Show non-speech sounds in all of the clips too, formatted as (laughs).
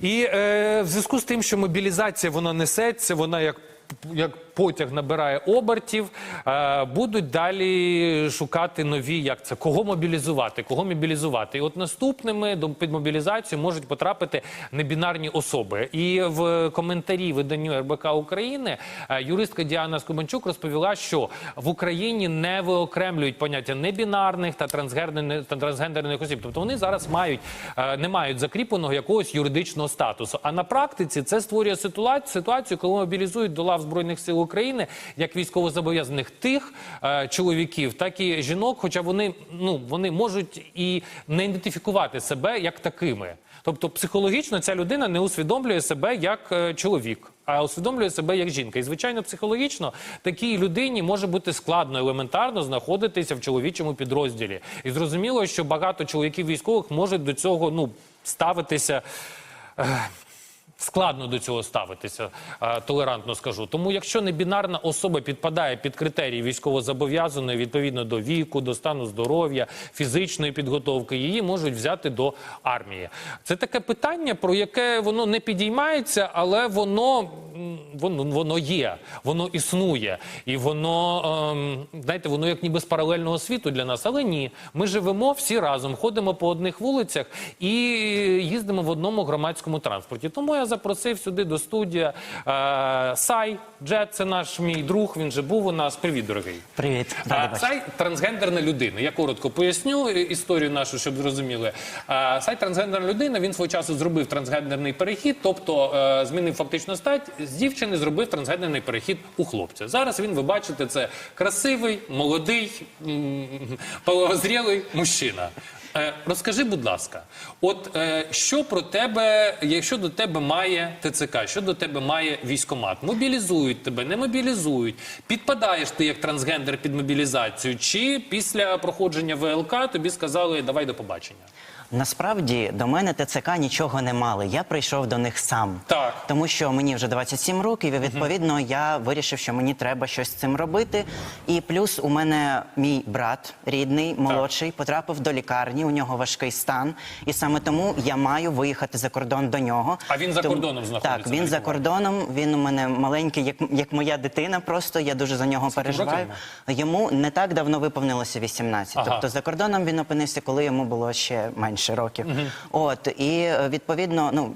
І е, в зв'язку з тим, що мобілізація вона несеться, вона як. Як потяг набирає обертів, е, будуть далі шукати нові, як це кого мобілізувати, кого мобілізувати. І от наступними до під мобілізацію можуть потрапити небінарні особи. І в коментарі виданню РБК України е, юристка Діана Скубанчук розповіла, що в Україні не виокремлюють поняття небінарних та трансгендерних та трансгендерних осіб. Тобто вони зараз мають е, не мають закріпленого якогось юридичного статусу. А на практиці це створює ситуацію, ситуацію, коли мобілізують до лав збройних сил України як військовозобов'язаних тих е, чоловіків, так і жінок, хоча вони ну вони можуть і не ідентифікувати себе як такими. Тобто психологічно ця людина не усвідомлює себе як е, чоловік, а усвідомлює себе як жінка. І звичайно, психологічно такій людині може бути складно елементарно знаходитися в чоловічому підрозділі. І зрозуміло, що багато чоловіків військових можуть до цього ну ставитися. Складно до цього ставитися, е, толерантно скажу. Тому, якщо небінарна особа підпадає під критерії військовозобов'язаної відповідно до віку, до стану здоров'я, фізичної підготовки, її можуть взяти до армії. Це таке питання, про яке воно не підіймається, але воно, воно, воно є, воно існує. І воно, ем, знаєте, воно як ніби з паралельного світу для нас. Але ні, ми живемо всі разом, ходимо по одних вулицях і їздимо в одному громадському транспорті. Тому я запросив сюди до студії е, Сай Джет, це наш мій друг. Він же був у нас. Привіт, дорогий. Привіт, А. Сай трансгендерна людина. Я коротко поясню е, історію нашу, щоб зрозуміли. А, Сай трансгендерна людина. Він свого часу зробив трансгендерний перехід, тобто е, змінив фактично стать з дівчини, зробив трансгендерний перехід у хлопця. Зараз він, ви бачите, це красивий, молодий, половозрілий мужчина. Е, Розкажи, будь ласка, от е, що про тебе, якщо до тебе має ТЦК, що до тебе має військомат? Мобілізують тебе, не мобілізують. Підпадаєш ти як трансгендер під мобілізацію, чи після проходження ВЛК тобі сказали давай до побачення? Насправді до мене ТЦК нічого не мали. Я прийшов до них сам. Так. Тому що мені вже 27 років, і відповідно я вирішив, що мені треба щось з цим робити. І плюс у мене мій брат рідний, молодший, потрапив до лікарні. У нього важкий стан, і саме тому я маю виїхати за кордон до нього. А він за Тому- кордоном знаходиться Так, він за кордоном. Він у мене маленький, як, як моя дитина. Просто я дуже за нього переживаю. Йому не так давно виповнилося 18. Ага. Тобто за кордоном він опинився, коли йому було ще менше років. От і е, відповідно, ну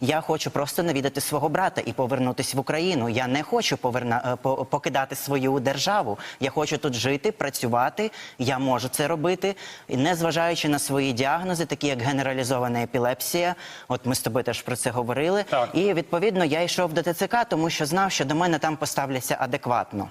я хочу просто навідати свого брата і повернутися в Україну. Я не хочу поверна е, покидати свою державу. Я хочу тут жити, працювати. Я можу це робити, не зважаючи на свої діагнози, такі як генералізована епілепсія. От ми з тобою теж про це говорили. Так. І відповідно я йшов до ТЦК, тому що знав, що до мене там поставляться адекватно.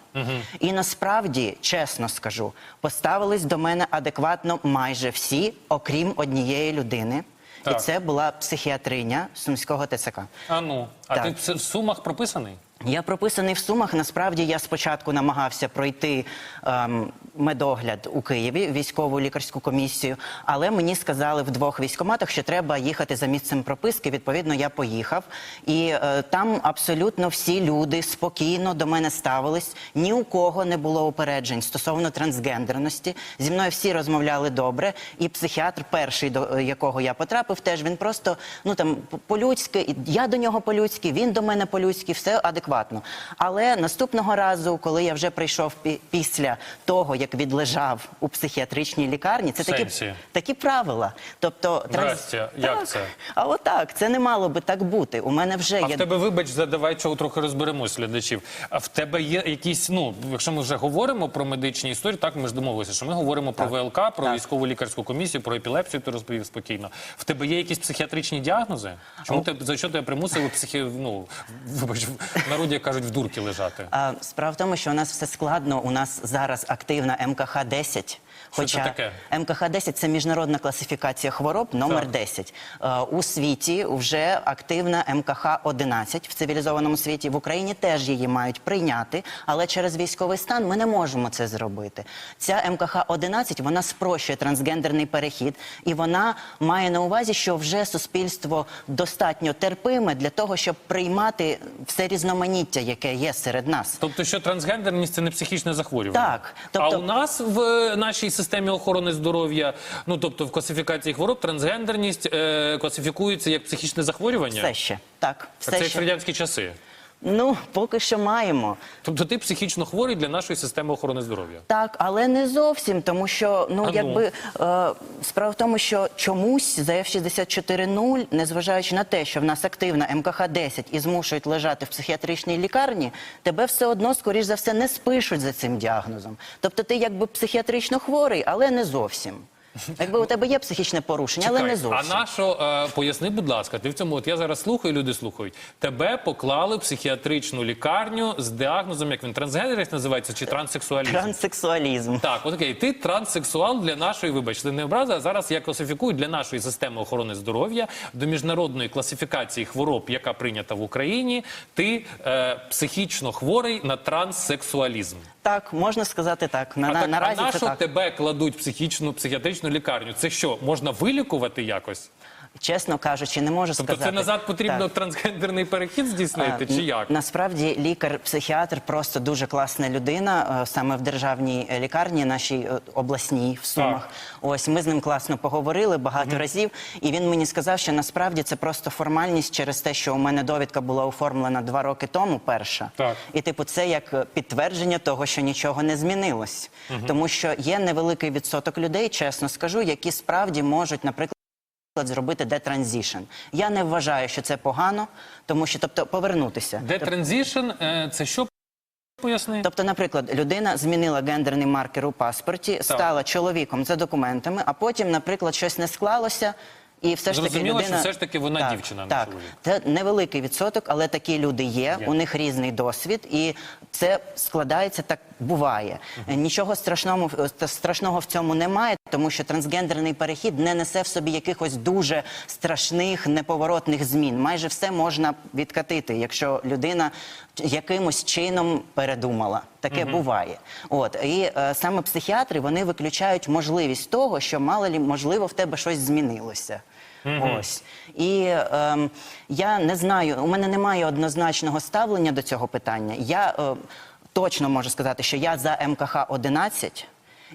І насправді, чесно скажу, поставились до мене адекватно майже всі, окрім однієї людини. І це була психіатриня Сумського ТЦК. А ну, а Так. ти в сумах прописаний? Я прописаний в Сумах. Насправді я спочатку намагався пройти ем, медогляд у Києві, військову лікарську комісію, але мені сказали в двох військоматах, що треба їхати за місцем прописки. Відповідно, я поїхав, і е, там абсолютно всі люди спокійно до мене ставились. Ні у кого не було упереджень стосовно трансгендерності. Зі мною всі розмовляли добре. І психіатр, перший до е, якого я потрапив, теж він просто ну там по- по-людськи, я до нього по-людськи, він до мене по-людськи, все адекватно. Але наступного разу, коли я вже прийшов після того, як відлежав у психіатричній лікарні, це такі, такі правила. Тобто, Здрастя, як Так. це? А отак, це не мало би так бути. У мене вже А є в тебе, вибач, за- давай чого трохи розберемось глядачів. А в тебе є якісь, ну, якщо ми вже говоримо про медичні історії, так ми ж домовилися, що ми говоримо про ВЛК, про Так. військову лікарську комісію, про епілепсію, ти розповів спокійно. В тебе є якісь психіатричні діагнози? Чому ти за що тебе примусили психі... ну, вибач, в народі кажуть, в дурки лежати? А, справа в тому, що у нас все складно. У нас зараз активна МКХ 10 Що це таке? МКХ 10 це міжнародна класифікація хвороб номер Так. 10. Е, у світі вже активна МКХ 11 в цивілізованому світі. В Україні теж її мають прийняти, але через військовий стан ми не можемо це зробити. Ця МКХ 11 вона спрощує трансгендерний перехід, і вона має на увазі, що вже суспільство достатньо терпиме для того, щоб приймати все різноманіття, яке є серед нас. Тобто, що трансгендерність це не психічне захворювання? Так, тобто- А у нас в нашій системі охорони здоров'я? Ну тобто в класифікації хвороб трансгендерність е, класифікується як психічне захворювання? Все ще так, А це це як радянські часи. Ну поки що маємо. Тобто ти психічно хворий для нашої системи охорони здоров'я. Так, але не зовсім, тому що ну А ну? якби е, справа в тому, що чомусь за F-64.0, незважаючи на те, що в нас активна МКХ-10 і змушують лежати в психіатричній лікарні, тебе все одно, скоріш за все, не спишуть за цим діагнозом. Тобто ти якби психіатрично хворий, але не зовсім. Якби у тебе є психічне порушення, але не зовсім. А нашо, е, поясни, будь ласка, ти в цьому, от я зараз слухаю, люди слухають. Тебе поклали в психіатричну лікарню з діагнозом, як він трансгендерність називається, чи транссексуалізм? Транссексуалізм. Так, от окей, ти транссексуал для нашої, вибачте, не образа. а Зараз я класифікую для нашої системи охорони здоров'я до міжнародної класифікації хвороб, яка прийнята в Україні. Ти е, психічно хворий на транссексуалізм. Так, можна сказати так. На, А, на, так, наразі а на це що так. тебе кладуть в психічну психіатричну лікарню? Це що, можна вилікувати якось? Чесно кажучи, не можу Тобто сказати. це назад потрібно Так. трансгендерний перехід здійснити, А, чи як? Насправді лікар-психіатр просто дуже класна людина е, саме в державній лікарні, нашій е, обласній в Сумах. Ось ми з ним класно поговорили багато разів, і він мені сказав, що насправді це просто формальність через те, що у мене довідка була оформлена два роки тому, перша. Так. І типу, це як е, підтвердження того, що нічого не змінилось. Тому що є невеликий відсоток людей, чесно скажу, які справді можуть, наприклад зробити детранзішн. Я не вважаю, що це погано, тому що тобто повернутися. Де транзішн? е, Це що поясни? Тобто, наприклад, людина змінила гендерний маркер у паспорті, стала чоловіком за документами, а потім, наприклад, щось не склалося. І все ж таки Зрозуміло, людина... що все ж таки вона так, дівчина, а не так. Це невеликий відсоток, але такі люди є, Є. у них різний досвід, і це складається так буває. Нічого страшного, в- страшного в цьому немає, тому що трансгендерний перехід не несе в собі якихось дуже страшних неповоротних змін. Майже все можна відкатити, якщо людина якимось чином передумала. Таке буває. От і е, саме психіатри вони виключають можливість того, що мало лі можливо в тебе щось змінилося. Ось і ем, я не знаю, у мене немає однозначного ставлення до цього питання. Я е, точно можу сказати, що я за МКХ 11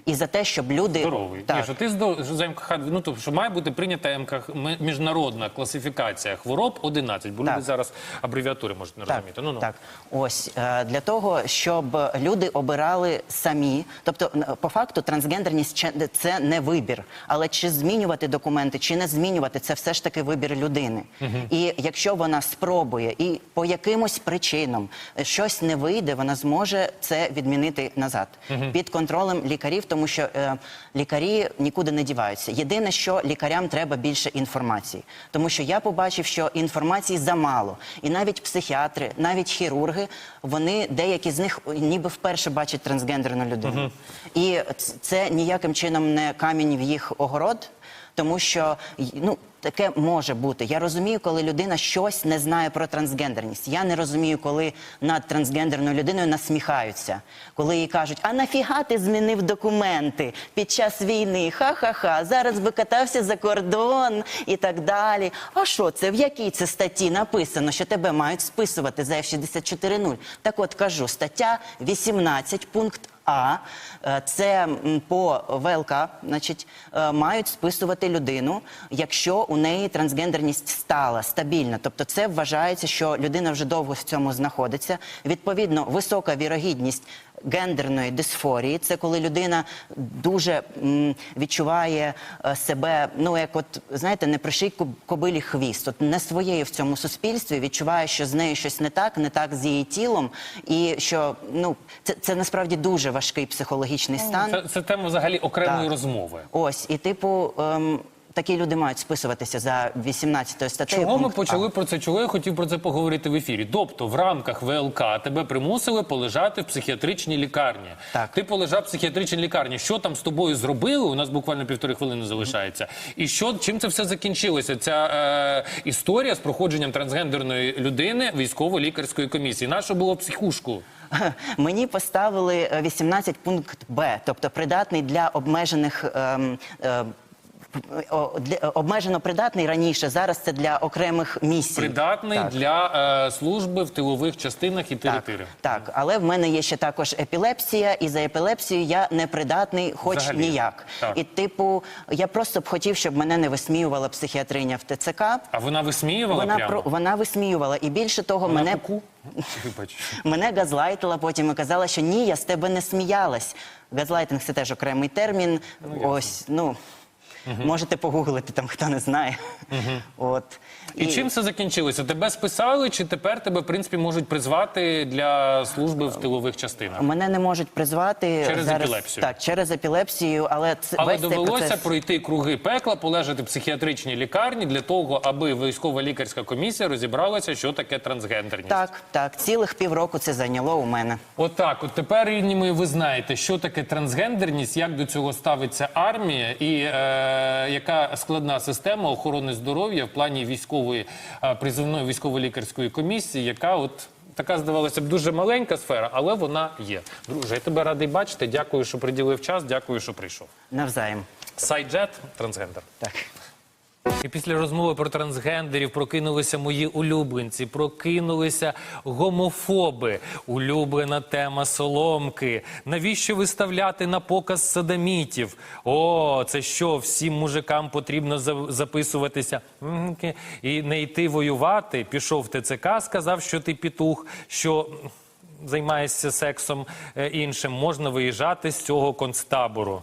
і за те, щоб люди Здоровий. Так. Ні, що ти що за МКХ, ну тобто, що має бути прийнята МКХ, м- міжнародна класифікація хвороб 11, бо Так. люди зараз абревіатури можуть не Так, розуміти. Ну ну так, ось е, для того, щоб люди обирали самі. Тобто, н- по факту, трансгендерність це не вибір. Але чи змінювати документи, чи не змінювати, це все ж таки вибір людини. І якщо вона спробує і по якимось причинам е, щось не вийде, вона зможе це відмінити назад під контролем лікарів, тому що е, лікарі нікуди не діваються. Єдине, що лікарям треба більше інформації, тому що я побачив, що інформації замало, і навіть психіатри, навіть хірурги, вони деякі з них ніби вперше бачать трансгендерну людину, і це ніяким чином не камінь в їх огород. Тому що ну таке може бути. Я розумію, коли людина щось не знає про трансгендерність. Я не розумію, коли над трансгендерною людиною насміхаються, коли їй кажуть, а нафіга ти змінив документи під час війни? Ха-ха-ха, зараз би катався за кордон і так далі. А що це? В якій це статті написано, що тебе мають списувати за F64.0? Так от кажу, стаття 18, пункт а е, це по ВЛК, значить, е, мають списувати людину, якщо у неї трансгендерність стала стабільна. Тобто, це вважається, що людина вже довго в цьому знаходиться. Відповідно, висока вірогідність гендерної дисфорії. Це коли людина дуже м, відчуває е, себе, ну як от знаєте, не приший кобилі хвіст, от не своєю в цьому суспільстві, відчуває, що з нею щось не так, не так з її тілом, і що ну це, це насправді дуже важкий психологічний стан. це, це тема взагалі окремої Так. розмови. Ось і типу. Ем, Такі люди мають списуватися за 18 статтею. Чого ми почали про це? Чого я хотів про це поговорити в ефірі? Тобто, в рамках ВЛК тебе примусили полежати в психіатричній лікарні. Так. Ти полежав в психіатричній лікарні. Що там з тобою зробили? У нас буквально півтори хвилини залишається. І що чим це все закінчилося? Ця е, історія з проходженням трансгендерної людини військово-лікарської комісії. Нащо було психушку? (laughs) Мені поставили е, 18 пункт Б, тобто придатний для обмежених ем, е, для, обмежено придатний раніше. Зараз це для окремих місій. Придатний Так. для е, служби в тилових частинах і Так, так, але в мене є ще також епілепсія, і за епілепсію я не придатний, хоч Взагалі. ніяк. Так. І типу, я просто б хотів, щоб мене не висміювала психіатриня в ТЦК. А вона висміювала Вона прямо? про вона висміювала, і більше того, Вона мене ку-ку? Мене газлайтила потім і казала, що ні, я з тебе не сміялась. Газлайтинг це теж окремий термін. Ось, ну можете погуглити там, хто не знає. От. І, чим це закінчилося? Тебе списали, чи тепер тебе, в принципі, можуть призвати для служби в тилових частинах? Мене не можуть призвати Через зараз, епілепсію. Так, через епілепсію, але це Але весь цей довелося процес... пройти круги пекла, полежати в психіатричній лікарні для того, аби військова лікарська комісія розібралася, що таке трансгендерність. Так, так, цілих півроку це зайняло у мене. Отак, от тепер рівні ви знаєте, що таке трансгендерність, як до цього ставиться армія, і е, яка складна система охорони здоров'я в плані військової призивної призовної військово-лікарської комісії, яка от. Така здавалося б дуже маленька сфера, але вона є. Друже, я тебе радий бачити. Дякую, що приділив час. Дякую, що прийшов. Навзаєм. Сайджет трансгендер. Так. І після розмови про трансгендерів прокинулися мої улюбленці, прокинулися гомофоби. Улюблена тема соломки. Навіщо виставляти на показ садамітів? О, це що, всім мужикам потрібно за- записуватися і не йти воювати? Пішов ТЦК, сказав, що ти пітух, що займаєшся сексом е, іншим. Можна виїжджати з цього концтабору.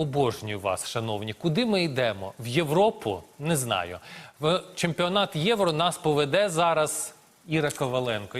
Обожнюю вас, шановні. Куди ми йдемо? В Європу? Не знаю. В чемпіонат Євро нас поведе зараз Іра Коваленко.